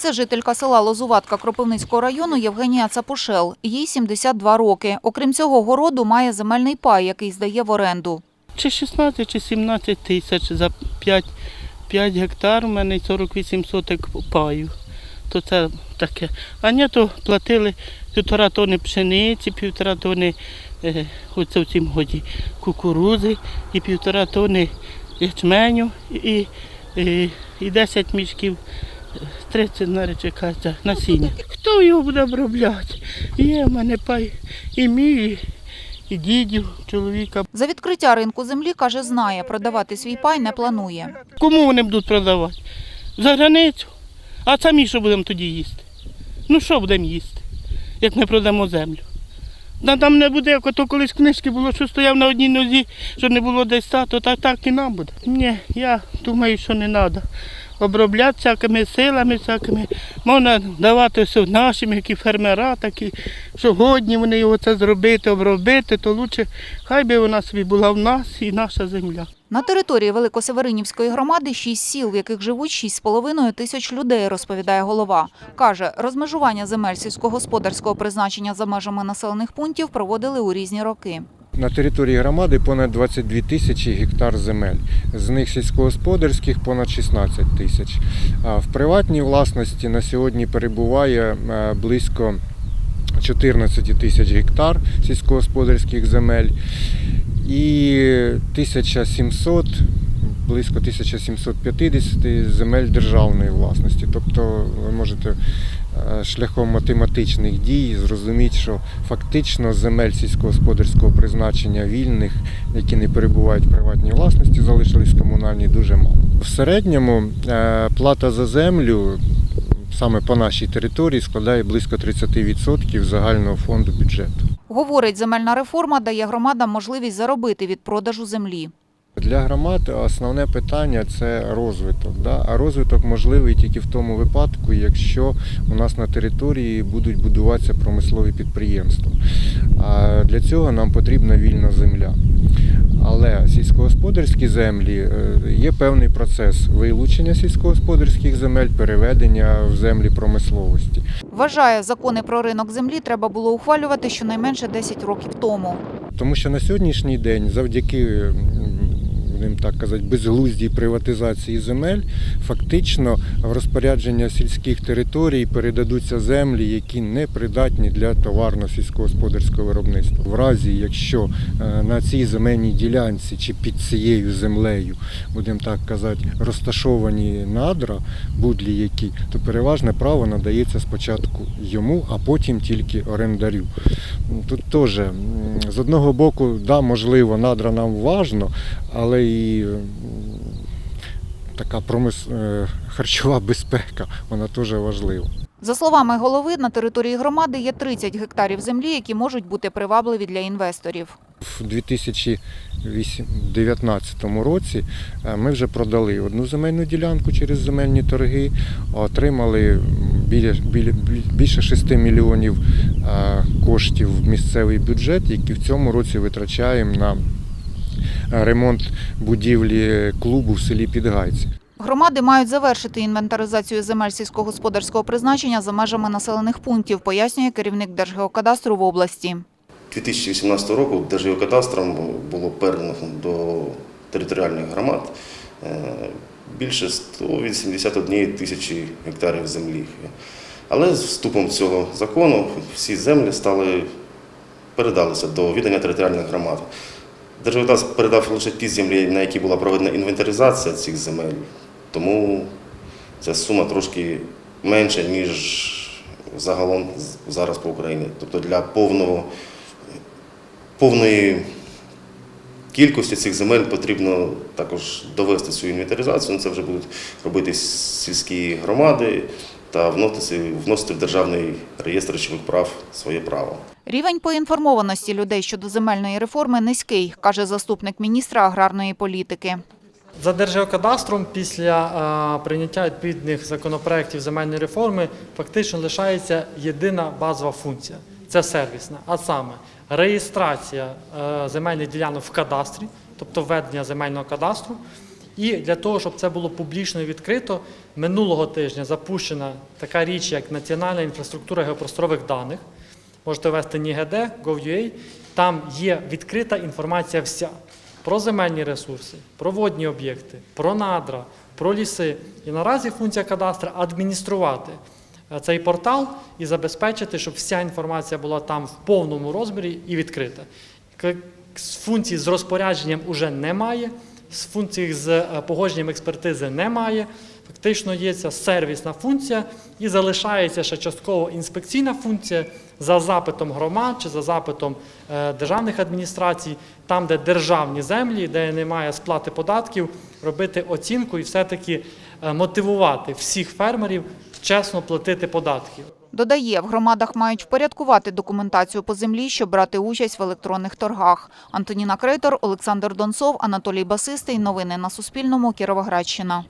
Це жителька села Лозуватка Кропивницького району Євгенія Цапушел. Їй 72 роки. Окрім цього, городу має земельний пай, який здає в оренду. Чи 16, чи 17 тисяч за 5, 5 гектар у мене 48 соток паю. То це таке. А ні, то платили півтора тони пшениці, півтора тони е, в цім годі кукурузи і півтора тони ячменю і, і, і 10 мішків. Е, 30 навіть кажеться, насіння. Хто його буде обробляти? Є в мене пай і мій, і дідів, чоловіка. За відкриття ринку землі, каже, знає, продавати свій пай не планує. Кому вони будуть продавати? За границю. А самі що будемо тоді їсти? Ну що будемо їсти, як ми продамо землю? Та там не буде, як ото колись книжки було, що стояв на одній нозі, що не було десь та, то так, так і нам буде. Ні, я думаю, що не треба. Обробляти всякими силами, всякими. Можна давати все нашим, які фермера, такі, що годні вони його це зробити, обробити, то краще хай би вона собі була в нас і наша земля. На території Великосеверинівської громади шість сіл, в яких живуть 6,5 тисяч людей, розповідає голова. Каже, розмежування земель сільськогосподарського призначення за межами населених пунктів проводили у різні роки. На території громади понад 22 тисячі гектар земель. З них сільськогосподарських понад 16 тисяч. В приватній власності на сьогодні перебуває е, близько 14 тисяч гектар сільськогосподарських земель і 1700, близько 1750 земель державної власності. Тобто ви можете е, шляхом математичних дій зрозуміти, що фактично земель сільськогосподарського призначення вільних, які не перебувають в приватній власності, залишились комунальні дуже мало. В середньому е, плата за землю саме по нашій території складає близько 30% загального фонду бюджету. Говорить, земельна реформа дає громадам можливість заробити від продажу землі. Для громад основне питання це розвиток. Да? А розвиток можливий тільки в тому випадку, якщо у нас на території будуть будуватися промислові підприємства. А для цього нам потрібна вільна земля. Але сільськогосподарські землі е, є певний процес вилучення сільськогосподарських земель, переведення в землі промисловості. Вважає, закони про ринок землі треба було ухвалювати щонайменше 10 років тому. Тому що на сьогоднішній день, завдяки будемо так казати, безглуздій приватизації земель, фактично в розпорядження сільських територій передадуться землі, які не придатні для товарно-сільськогосподарського виробництва. В разі, якщо е, на цій земельній ділянці чи під цією землею, будемо так казати, розташовані надра, будлі які, то переважне право надається спочатку йому, а потім тільки орендарю. Тут теж з одного боку, да, можливо, надра нам важно, але і така промис... е, харчова безпека, вона теж важлива. За словами голови, на території громади є 30 гектарів землі, які можуть бути привабливі для інвесторів. В 2019 році е, ми вже продали одну земельну ділянку через земельні торги, отримали біля, біля, більше 6 мільйонів е, коштів в місцевий бюджет, які в цьому році витрачаємо на ремонт будівлі клубу в селі Підгайці. Громади мають завершити інвентаризацію земель сільськогосподарського призначення за межами населених пунктів, пояснює керівник Держгеокадастру в області. 2018 року Держгеокадастром було передано до територіальних громад е, більше 181 тисячі гектарів землі. Але з вступом цього закону всі землі стали передалися до відання територіальних громад. Держгеокадастр передав лише ті землі, на які була проведена інвентаризація цих земель, тому ця сума трошки менша, ніж загалом зараз по Україні. Тобто для повного повної кількості цих земель потрібно також довести цю інвентаризацію. Це вже будуть робити сільські громади та вносити, вносити в державний реєстр речових прав своє право. Рівень поінформованості людей щодо земельної реформи низький, каже заступник міністра аграрної політики. За Держгеокадастром після е, прийняття відповідних законопроєктів земельної реформи фактично лишається єдина базова функція це сервісна, а саме реєстрація е, земельних ділянок в кадастрі, тобто введення земельного кадастру, І для того, щоб це було публічно і відкрито, минулого тижня запущена така річ, як Національна інфраструктура геопросторових даних. Можете ввести NIGD, Gov.ua, там є відкрита інформація вся про земельні ресурси, про водні об'єкти, про надра, про ліси. І наразі функція кадастра адмініструвати е, цей портал і забезпечити, щоб вся інформація була там в повному розмірі і відкрита. З з розпорядженням уже немає, з функцій з е, погодженням експертизи немає. Фактично є ця сервісна функція і залишається ще частково інспекційна функція за запитом громад чи за запитом е, державних адміністрацій, там, де державні землі, де немає сплати податків, робити оцінку і все-таки е, мотивувати всіх фермерів чесно платити податки. Додає, в громадах мають впорядкувати документацію по землі, щоб брати участь в електронних торгах. Антоніна Крейтор, Олександр Донцов, Анатолій Басистий. Новини на Суспільному. Кіровоградщина.